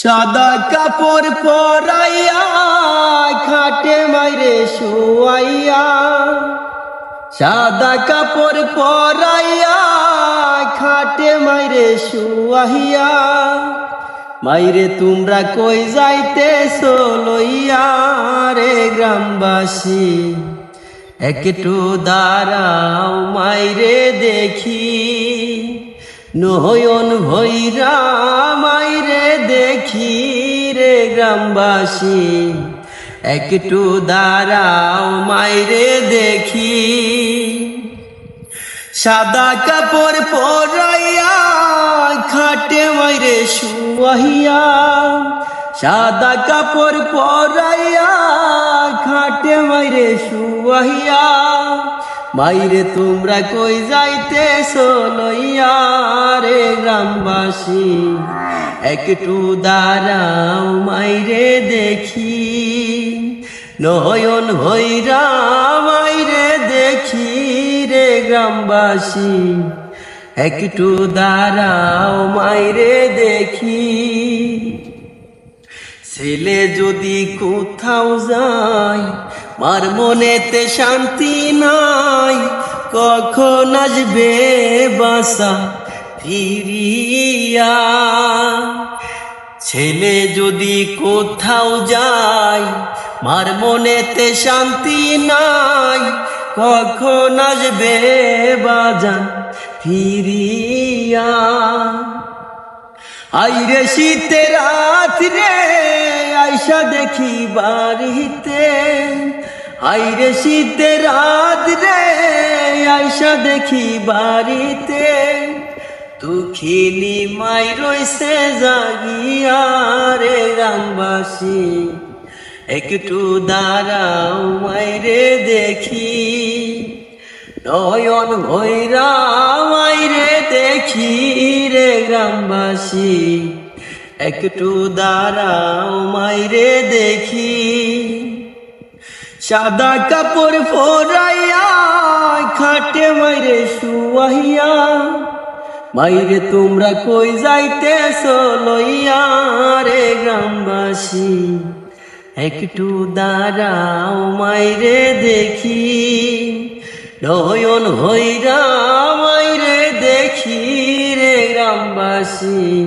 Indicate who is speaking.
Speaker 1: সাদা কাপড় পরাইয়া খাটে মাইরে শুয়াইয়া, সাদা কাপড় পরাইয়া খাটে মাইরে শুয়াইয়া, মাইরে তোমরা কই যাইতে লইয়া রে গ্রামবাসী? একটু দাঁড়াও মাইরে দেখি। নয়ন ভৈরা মাইরে দেখি রে গ্রামবাসী। একটু দাঁড়াও মাইরে দেখি। সাদা কাপড় পরাইয়া খাটে মাইরে শুয়াইয়া, সাদা কাপড় পরাইয়া খাটে মাইরে শুয়াইয়া মাইরে তোমরা কই যাইতে লইয়া রে গ্রামবাসী? একটু দাঁড়াও মাইরে দেখি। নয়ন ভৈরা মাইরে দেখি রে গ্রামবাসী। একটু দাঁড়াও মাইরে দেখি। ছেলে যদি কোথাও যায়, মার মনেতে শান্তি নাই, কখন আসবে বাসা ফিরিয়া? ছেলে যদি কোথাও যায়, মার মনেতে শান্তি নাই, কখন আসবে বাজান ফিরিয়া? আইরে শীতে রাত রে দেখি বাড়িতে। আইরে শীতে রাত রে আইসা দেখি বাড়িতে। দুঃখিনী মাই রইছে জাগিয়া রে রামবাসী একটু দাঁড়াও মাইরে দেখি। নয়ন ভৈরা মাইরে দেখি রে গ্রামবাসী। একটু দাঁড়াও, মাইরে দেখি। সাদা কাপড় ফোরাইয়া খাটে মাইরে শুয়াইয়া, মাইরে তোমরা কই যাইতে লইয়া রে গ্রামবাসী? একটু দাঁড়াও, মাইরে দেখি। নয়ন হইরা মাইরে দেখি রে গ্রামবাসী।